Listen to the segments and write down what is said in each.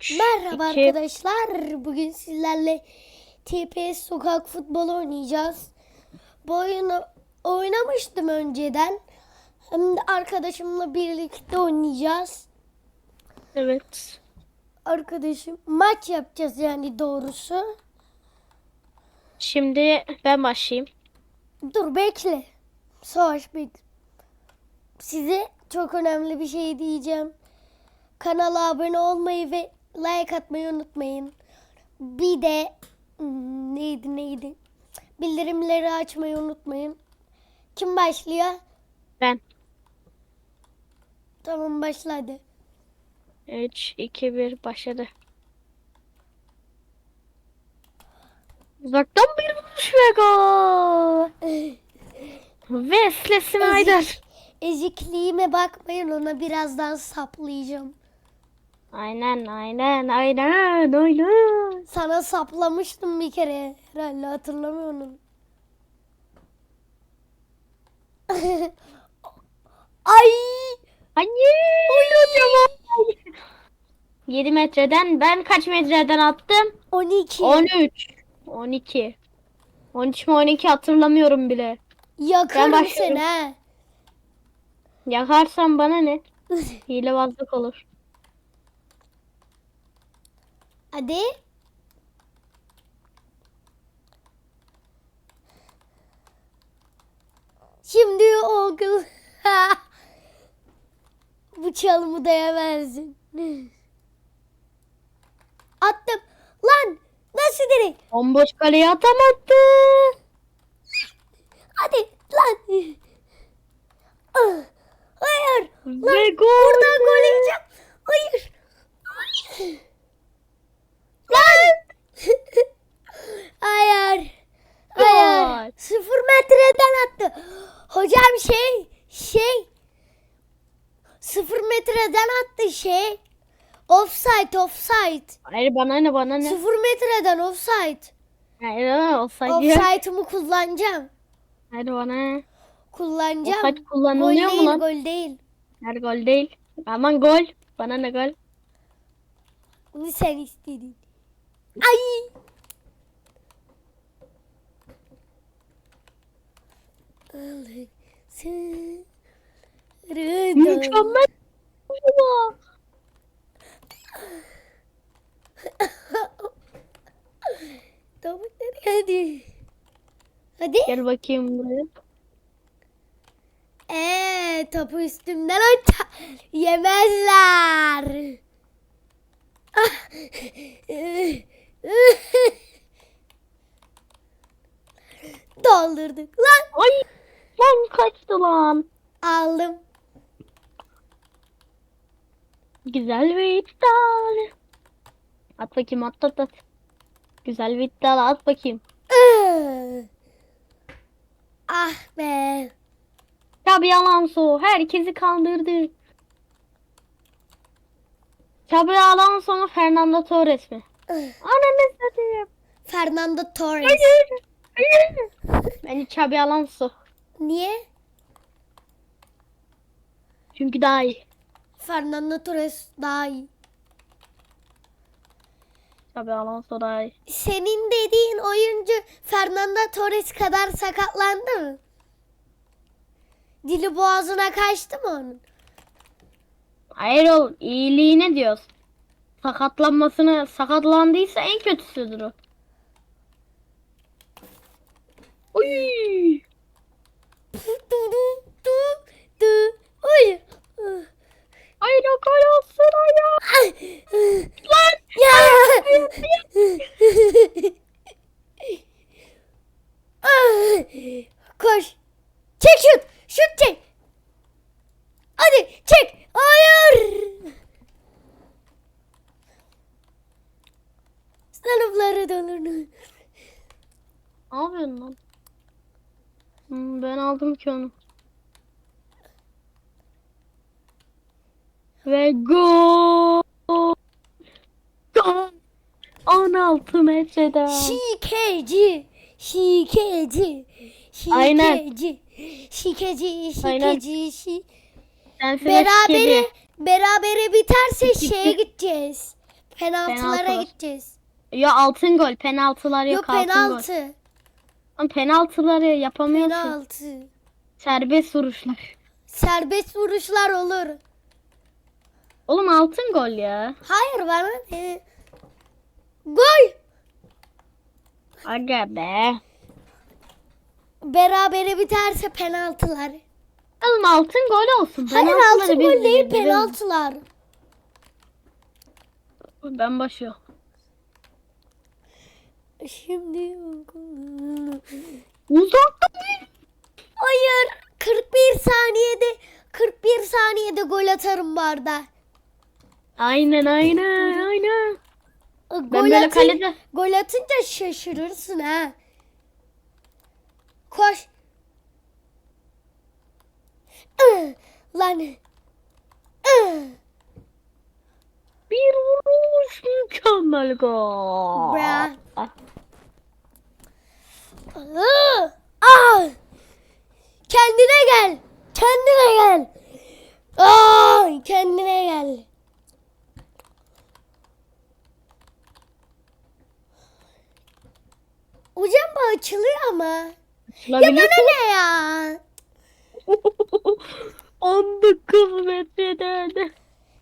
3 Merhaba 2 arkadaşlar. Bugün sizlerle TPS sokak futbolu oynayacağız. Bu oyunu oynamıştım önceden. Hem de arkadaşımla birlikte oynayacağız. Evet. Arkadaşım maç yapacağız yani doğrusu. Şimdi ben başlayayım. Dur bekle. Savaş bekle. Size çok önemli bir şey diyeceğim. Kanala abone olmayı ve like atmayı unutmayın. Bir de hmm, neydi neydi? Bildirimleri açmayı unutmayın. Kim başlıyor? Ben. Tamam başla hadi. 3 2 1 başladı. Uzaktan bir vuruş ve gol. Wesley Snyder. Ezikliğime bakmayın ona birazdan saplayacağım. Aynen aynen aynen aynen. Sana saplamıştım bir kere. Herhalde hatırlamıyorum. Ay! Hayır. 7 metreden ben kaç metreden attım? 12. 13. 12. 13 mi 12 hatırlamıyorum bile. Yakarım Ben seni. Yakarsan bana ne? Hilebazlık olur. Hadi. Şimdi o kız. Bu çalımı da yemezsin. Attım. Lan nasıl direkt? Bomboş kaleye atamadı. Hadi lan. Ah, Hayır. Lan oradan gol yiyeceğim. Hayır. Hayır. Hayır. Hayır. Gol. Sıfır metreden attı. Hocam şey şey sıfır metreden attı şey. Offside offside. Hayır bana ne bana ne? Sıfır metreden offside. Hayır olsaydı. ya. Offside'ımı kullanacağım. Hayır bana ne? Kullanacağım. Offside Gol kullanılıyor mu değil, lan? gol değil. Her gol değil. Aman gol. Bana ne gol? Bunu sen istedin. Ay! Mükemmel. Baba. Tamam hadi. Hadi. Gel bakayım buraya. Eee topu üstümden aç. Yemezler. Ah. Doldurduk lan. Ay. Lan kaçtı lan. Aldım. Güzel bir iddia. At bakayım at at at. Güzel bir iddia at bakayım. Ah be. Xabi Alonso herkesi kandırdı. Xabi Alonso mu Fernando Torres mi? Ananı satayım. Fernando Torres. Hayır. Hayır. Bence Xabi Alonso. Niye? Çünkü daha iyi. Fernando Torres daha iyi. Xabi Alonso daha iyi. Senin dediğin oyuncu Fernando Torres kadar sakatlandı mı? Dili boğazına kaçtı mı onun? Hayır oğlum iyiliğine diyoruz. Sakatlanmasını sakatlandıysa en kötüsüdür o. Uy. Du du du du. Hayır. Hayır o gol olsun hayır. Lan. Ya. Ah! Koş. Çek şut. Şut çek. Hadi çek. Hayır. Sınıfları dolur. Ne yapıyorsun lan? Hmm, ben aldım ki onu. Ve gol. Gol. 16 metreden. Şikeci. Şikeci. Aynen. Şikeci. Şikeci. Aynen. Şikeci. Şi... Berabere berabere. biterse şeye gideceğiz. Penaltılara Penaltılar. gideceğiz. Ya altın gol. Penaltılar yok, Yok altın gol. penaltı. Ama penaltıları yapamıyorsun. Penaltı. Serbest vuruşlar. Serbest vuruşlar olur. Oğlum altın gol ya. Hayır bana ne? Gol. Aga be. Berabere biterse penaltılar. Oğlum altın gol olsun. Hayır altın gol değil penaltılar. Ben başlıyorum. Şimdi Uzakta bir. Hayır 41 saniyede 41 saniyede gol atarım barda. Aynen aynen aynen. Ben Gol, böyle atın- kalede. gol atınca şaşırırsın ha. Koş. Lan. Bir vuruş mükemmel gol. Bra. Ah. Kendine gel. Kendine gel. Ay, kendine gel. Hocam bu açılıyor ama. Ya bana ne ya? 19 metreden.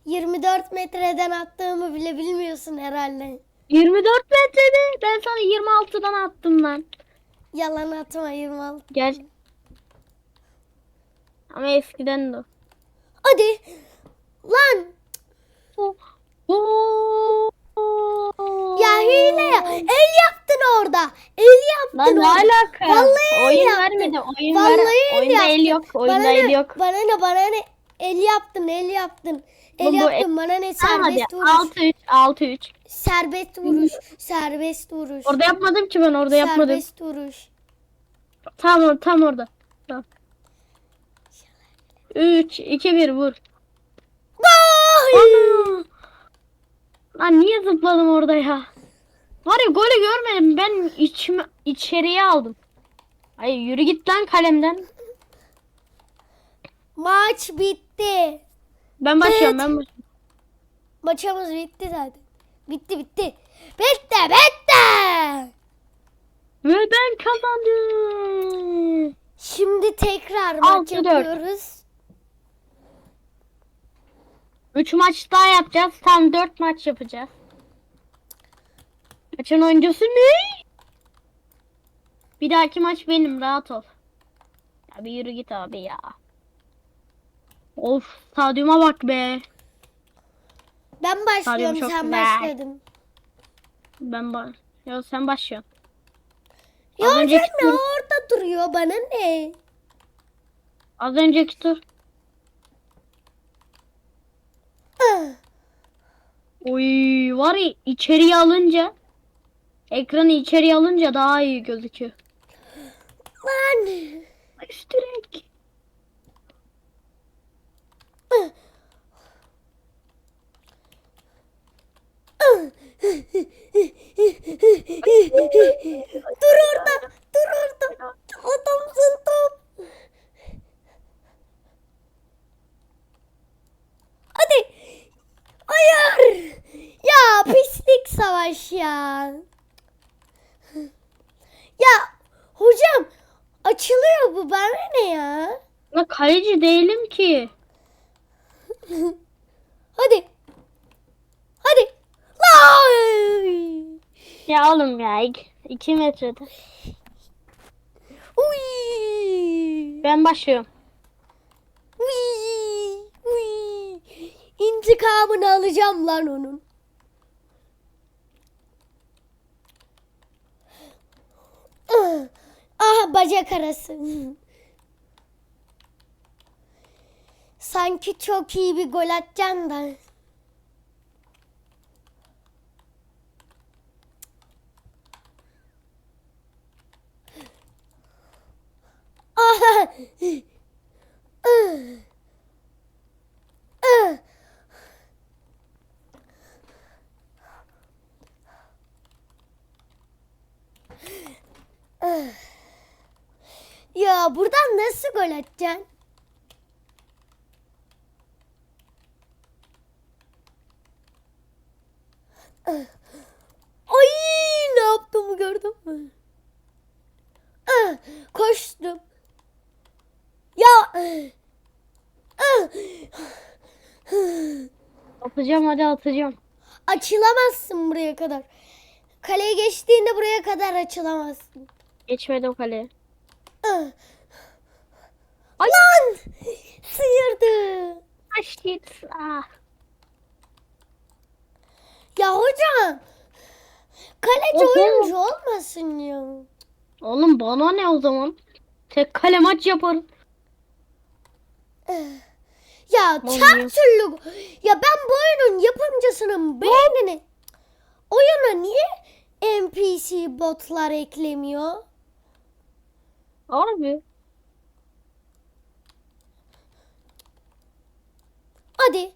24 metreden attığımı bile bilmiyorsun herhalde. 24 metrede. Ben sana 26'dan attım lan. Yalan atma 26. Gel. Ama eskiden de. Hadi. Lan. Ya hile ya. El yaptın orada. El yaptın Lan ne orada. alaka? Vallahi el oyun yaptın. vermedi. Oyun Vallahi ver. el Oyunda yaptın. el yok. Oyunda bana el ne, yok. Bana ne bana ne. El yaptın el yaptın. El Bu- yaptın bana ne serbest vuruş. 6-3. 6-3. Serbest vuruş. Serbest vuruş. Orada yapmadım ki ben orada yapmadım. Serbest vuruş. Tam tam orada. Tamam. 3 2 1 vur. Lan niye zıpladım orada ya? Var ya golü görmedim. Ben içime, içeriye aldım. Ay yürü git lan kalemden. Maç bitti. Ben başlıyorum ben başlıyorum. Maçımız bitti zaten. Bitti bitti. Bitti bitti. Ve ben kazandım. Şimdi tekrar maç Altı, dört. yapıyoruz. 3 maç daha yapacağız. Tam 4 maç yapacağız. Maçın oyuncusu ne? Bir dahaki maç benim rahat ol. Ya bir yürü git abi ya. Of stadyuma bak be. Ben başlıyorum çok sen güzel. başladın. Ben ba ya sen başlıyorsun. Ya Az önceki hocam ya tur- orada duruyor bana ne? Az önceki tur. Ah, Oy var ya içeriye alınca ekranı içeriye alınca daha iyi gözüküyor. Lan. Üst direk. Ah. Dur orada. Dur orada. Adamsın top. Hadi. Hayır. Ya pislik savaş ya. Ya hocam açılıyor bu bana ne ya? Ya kaleci değilim ki. Hadi. Hadi. Lay. Ya oğlum ya 2 metrede. Uy. Ben başlıyorum. Uy. Uy. İntikamını alacağım lan onun. Ah, Ah bacak arası. Sanki çok iyi bir gol atacaksın da. Ah! Ah! Ah! Ah! Ya buradan nasıl gol atacaksın? Ay ne yaptığımı gördün mü? Ah, Koştum. Ya. Ah. Atacağım hadi atacağım. Açılamazsın buraya kadar. Kaleye geçtiğinde buraya kadar açılamazsın. Geçmedi o kaleye. Ah. Ay. Lan! Sıyırdı. Ah shit. Ah. Ya hocam. Kaleci Hocam. oyuncu olmasın ya. Oğlum bana ne o zaman? Tek kale maç yaparım. Ya Vallahi. her türlü. Ya ben bu oyunun yapımcısının beynini. Oyuna niye NPC botlar eklemiyor? Harbi. Hadi.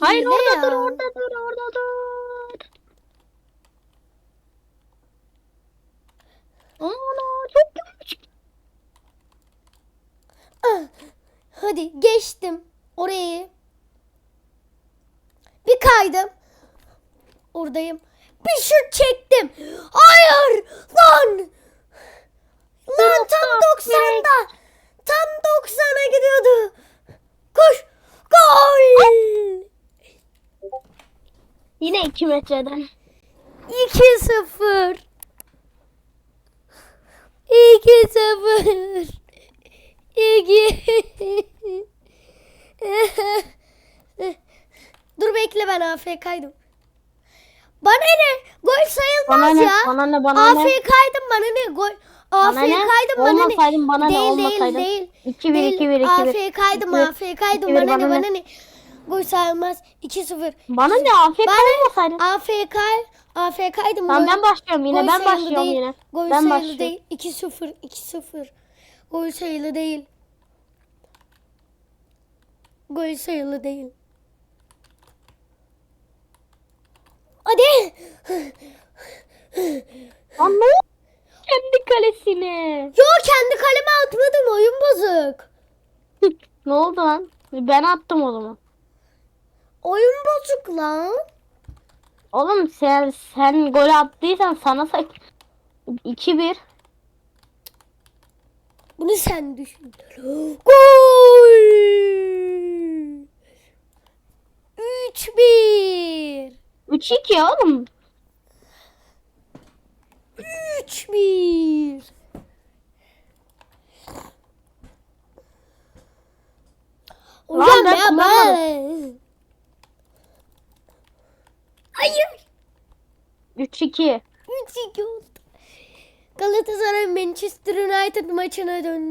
Hayır Hile orada ya. dur orada dur orada dur. Ana çok kötü. Ah, Hadi geçtim orayı. Bir kaydım. Oradayım. Bir şut çektim. Hayır lan. Lan tam 90'da. Tam 90'a gidiyordu. Koş. Gol. Yine 2 metreden. 2-0. 2-0. 2 Dur bekle ben AFK'ydım. Bana ne? Gol sayılmaz Bana ne? ya. Bana ne? Bana ne? AFK'ydım bana ne? Gol. AFK'ydım bana ne? Olmasaydın bana ne? Değil değil değil. 2-1 Değil. 2-1 2-1. AFK'ydım 2-1. AFK'ydım 2-1 bana ne bana ne? Gol sayılmaz. 2-0. Bana ne? AFK olmasaydın. AFK AFK'ydım. Tamam Gol- ben başlıyorum yine. Ben başlıyorum değil. yine. Gol Ben sayılı değil. 2-0. 2-0. Gol sayılı değil. Gol sayılı değil. Hadi. Lan ne? Kendi kalesine. Yo kendi kaleme atmadım. Oyun bozuk. ne oldu lan? Ben attım o zaman. Oyun bozuk lan. Oğlum sen sen gol attıysan sana sak 2-1. Bunu sen düşün. Gol. 3-1. 3-2 oğlum. 3-1. Lan Hocam ya ben. Hayır. 3-2. 3-2 oldu. Galatasaray Manchester United maçına döndü.